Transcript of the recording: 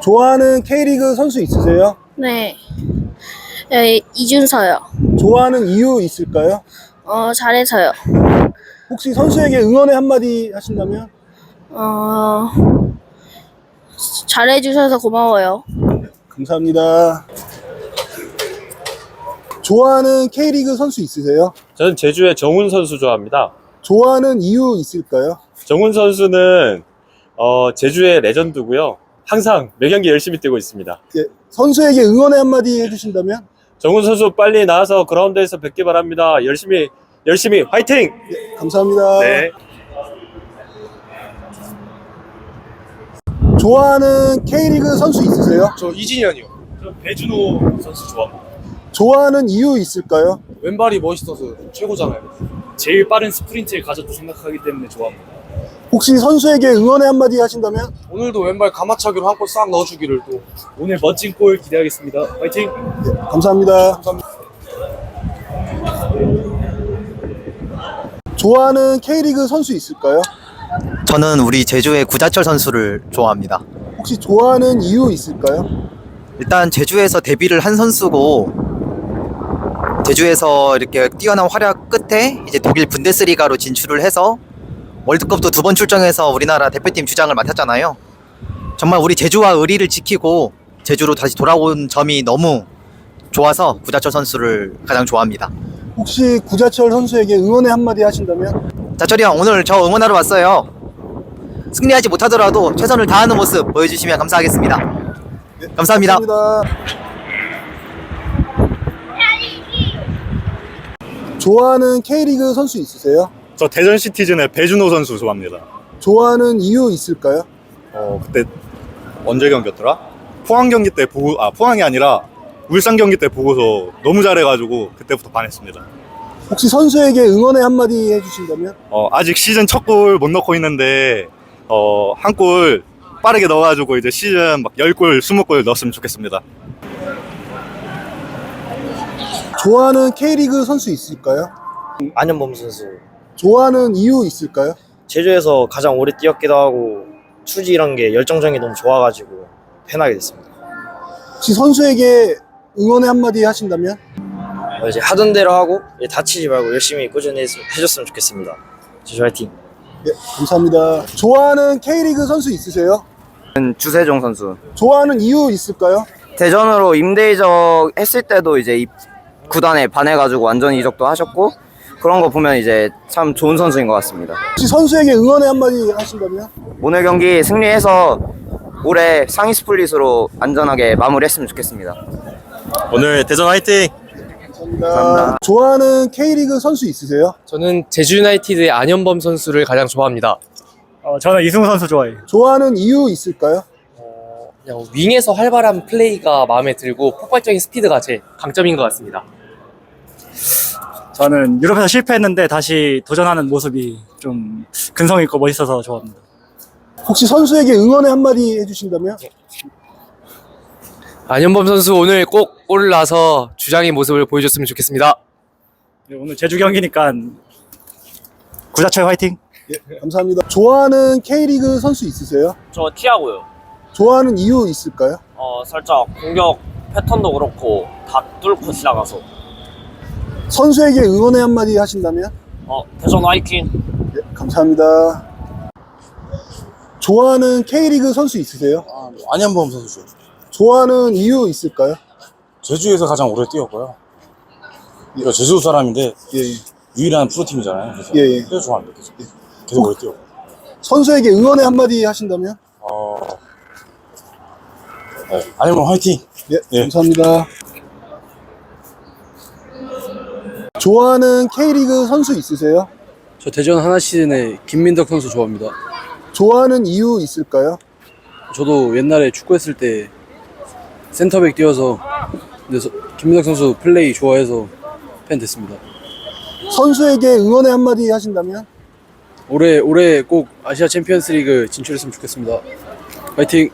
좋아하는 K리그 선수 있으세요? 네. 네, 이준서요. 좋아하는 이유 있을까요? 어, 잘해서요. 혹시 선수에게 응원의 한마디 하신다면? 어, 잘해주셔서 고마워요. 감사합니다. 좋아하는 K리그 선수 있으세요? 저는 제주의 정훈 선수 좋아합니다. 좋아하는 이유 있을까요? 정훈 선수는 어, 제주의 레전드고요. 항상 매 경기 열심히 뛰고 있습니다. 예, 선수에게 응원의 한마디 해주신다면? 정훈 선수 빨리 나와서 그라운드에서 뵙기 바랍니다. 열심히 열심히 화이팅! 감사합니다. 네. 좋아하는 K리그 선수 있으세요? 저 이진현이요. 저 배준호 선수 좋아합니다. 좋아하는 이유 있을까요? 왼발이 멋있어서 최고잖아요. 제일 빠른 스프린트를 가졌다 생각하기 때문에 좋아합니다. 혹시 선수에게 응원의 한마디 하신다면? 오늘도 왼발 가마차기로 한 골 싹 넣어주기를 또. 오늘 멋진 골 기대하겠습니다. 화이팅! 감사합니다. 감사합니다. 좋아하는 K리그 선수 있을까요? 저는 우리 제주의 구자철 선수를 좋아합니다. 혹시 좋아하는 이유 있을까요? 일단 제주에서 데뷔를 한 선수고 제주에서 이렇게 뛰어난 활약 끝에 이제 독일 분데스리가로 진출을 해서 월드컵도 두 번 출정해서 우리나라 대표팀 주장을 맡았잖아요. 정말 우리 제주와 의리를 지키고 제주로 다시 돌아온 점이 너무 좋아서 구자철 선수를 가장 좋아합니다. 혹시 구자철 선수에게 응원의 한마디 하신다면? 자철이 형 오늘 저 응원하러 왔어요. 승리하지 못하더라도 최선을 다하는 모습 보여주시면 감사하겠습니다. 감사합니다. 감사합니다. 좋아하는 K리그 선수 있으세요? 저 대전 시티즌의 배준호 선수 좋아합니다. 좋아하는 이유 있을까요? 어 그때 언제 경기였더라? 포항 경기 때 보고 아 포항이 아니라 울산 경기 때 보고서 너무 잘해가지고 그때부터 반했습니다. 혹시 선수에게 응원의 한마디 해주신다면? 어 아직 시즌 첫 골 못 넣고 있는데 어 한 골 빠르게 넣어가지고 이제 시즌 막 10골, 20골 넣었으면 좋겠습니다. 좋아하는 K리그 선수 있을까요? 안현범 선수 좋아하는 이유 있을까요? 제주에서 가장 오래 뛰었기도 하고 투지란 게 열정적인 게 너무 좋아가지고 팬하게 됐습니다. 혹시 선수에게 응원의 한마디 하신다면? 어, 이제 하던 대로 하고 이제 다치지 말고 열심히 꾸준히 했- 해줬으면 좋겠습니다. 제주 화이팅! 예, 감사합니다. 좋아하는 K리그 선수 있으세요? 주세종 선수. 좋아하는 이유 있을까요? 대전으로 임대 이적 했을 때도 이제 이 구단에 반해가지고 완전 이적도 하셨고 그런 거 보면 이제 참 좋은 선수인 것 같습니다. 혹시 선수에게 응원의 한마디 하신다면? 오늘 경기 승리해서 올해 상위 스플릿으로 안전하게 마무리했으면 좋겠습니다. 오늘 대전 화이팅! 감사합니다. 좋아하는 K리그 선수 있으세요? 저는 제주 유나이티드의 안현범 선수를 가장 좋아합니다. 어, 저는 이승우 선수 좋아해요. 좋아하는 이유 있을까요? 그냥 윙에서 활발한 플레이가 마음에 들고 폭발적인 스피드가 제 강점인 것 같습니다. 저는 유럽에서 실패했는데 다시 도전하는 모습이 좀 근성 있고 멋있어서 좋아합니다. 혹시 선수에게 응원의 한마디 해주신다면? 안현범 선수 오늘 꼭 골을 나서 주장의 모습을 보여줬으면 좋겠습니다. 네, 오늘 제주 경기니까 구자철 화이팅! 감사합니다. 좋아하는 K리그 선수 있으세요? 저 티아고요. 좋아하는 이유 있을까요? 어, 살짝 공격 패턴도 그렇고 다 뚫고 지나가서 선수에게 응원의 한마디 하신다면? 어, 대전 화이팅. 예, 감사합니다. 좋아하는 K리그 선수 있으세요? 아, 안현범 선수. 좋아하는 이유 있을까요? 제주에서 가장 오래 뛰었고요. 그러니까 제주 사람인데 예, 유일한 프로팀이잖아요. 그래서 예, 예. 그래서 좋아합니다. 계속, 계속 오래 뛰었고. 선수에게 응원의 한마디 하신다면? 어... 네, 안현범 화이팅! 예, 예. 감사합니다. 좋아하는 K리그 선수 있으세요? 저 대전 하나 시즌의 김민덕 선수 좋아합니다. 좋아하는 이유 있을까요? 저도 옛날에 축구했을 때 센터백 뛰어서 근데 서- 김민덕 선수 플레이 좋아해서 팬 됐습니다. 선수에게 응원의 한마디 하신다면? 올해 올해 꼭 아시아 챔피언스리그 진출했으면 좋겠습니다. 화이팅!